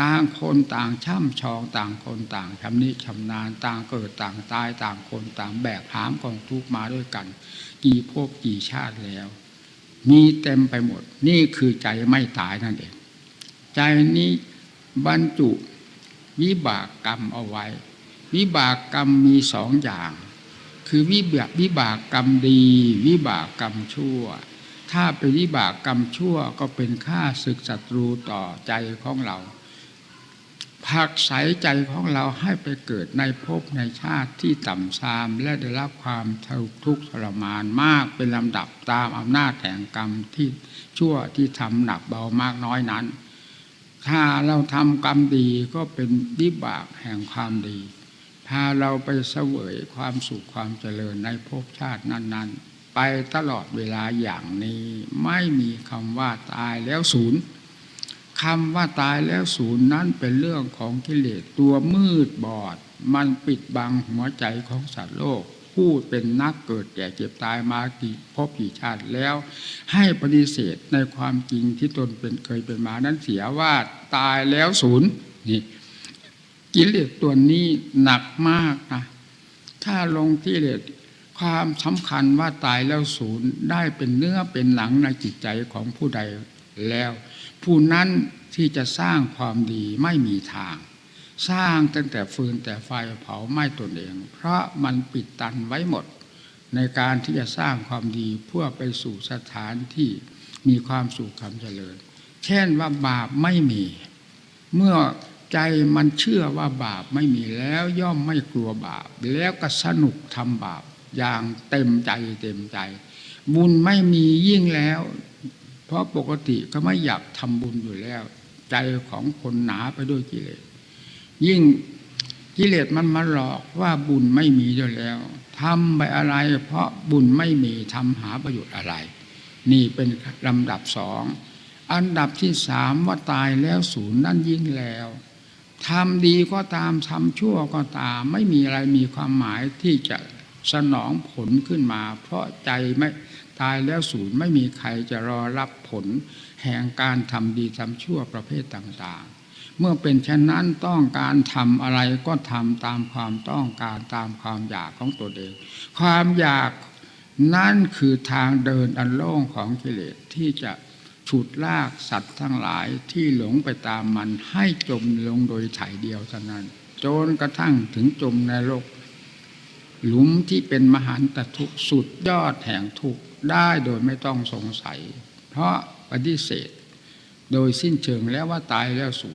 ต่างคนต่างช่ำชองต่างคนต่างชำนิชำนาญต่างเกิดต่างตายต่างคนต่างแบกหามกองทุกมาด้วยกัน กี่ภพกี่ชาติแล้ว มีเต็มไปหมด นี่คือใจไม่ตายนั่นเอง ใจนี้บรรจุวิบากกรรมเอาไว้ วิบากกรรมมีสองอย่าง คือวิบากวิบากกรรมดี วิบากกรรมชั่ว ถ้าเป็นวิบากกรรมชั่วก็เป็นค่าศึกศัตรูต่อใจของเรา ผักใสใจของเราให้ไปเกิดในภพในชาติที่ต่ำทรามและได้รับความทุกข์ทรมานมากเป็นลำดับตามอำนาจแห่งกรรมที่ชั่วที่ทำหนักเบามากน้อยนั้น ถ้าเราทำกรรมดีก็เป็นวิบากแห่งความดี พาเราไปเสวยความสุขความเจริญในภพชาตินั้น ๆ ไปตลอดเวลาอย่างนี้ไม่มีคำว่าตายแล้วศูนย์ คำว่าตายแล้วศูนย์นั้นเป็นเรื่องของกิเลสตัวมืดบอด มันปิดบังหัวใจของสัตว์โลก ผู้เป็นนักเกิดแก่เจ็บตายมากี่พบกี่ชาติแล้ว ให้ปฏิเสธในความจริงที่ตนเป็นเคยเป็นมานั้นเสียว่าตายแล้วศูนย์นี่กิเลสตัวนี้หนักมากนะถ้าลงที่เลสความสำคัญว่าตายแล้วศูนย์ได้เป็นเนื้อเป็นหลังในจิตใจของผู้ใด แล้ว ผู้นั้นที่จะสร้างความดีไม่มีทาง สร้างตั้งแต่ฟืนแต่ไฟเผาไหม้ตนเอง เพราะมันปิดตันไว้หมด ในการที่จะสร้างความดีเพื่อไปสู่สถานที่มีความสุขความเจริญ เช่นว่าบาปไม่มี เมื่อใจมันเชื่อว่าบาปไม่มีแล้วย่อมไม่กลัวบาป แล้วก็สนุกทำบาปอย่างเต็มใจเต็มใจ บุญไม่มียิ่งแล้ว เพราะปกติก็ไม่อยากทำบุญอยู่แล้ว ใจของคนหนาไปด้วยกิเลส ยิ่งกิเลสมันมาหลอกว่าบุญไม่มีอยู่แล้วทำไปอะไร เพราะบุญไม่มีทำหาประโยชน์อะไร นี่เป็นลำดับสองอันดับที่สามว่าตายแล้วศูนย์นั่นยิ่งแล้วทำดีก็ตามทำชั่วก็ตาม ไม่มีอะไรมีความหมายที่จะสนองผลขึ้นมา เพราะใจไม่ ตายแล้วศูนย์ไม่มีใครจะรอรับผล แห่งการทำดีทำชั่วประเภทต่างๆ เมื่อเป็นเช่นนั้นต้องการทำอะไรก็ทำตามความต้องการตามความอยากของตัวเอง ความอยากนั่นคือทางเดินอันโล่งของกิเลสที่จะฉุดลากสัตว์ทั้งหลายที่หลงไปตามมันให้จมลงโดยถ่ายเดียวเท่านั้น จนกระทั่งถึงจมในโลก หลุมที่เป็นมหันตทุกสุดยอดแห่งทุกได้โดยไม่ต้องสงสัย เพราะปฏิเสธ โดยสิ้นเชิงแล้วว่าตายแล้วสูญ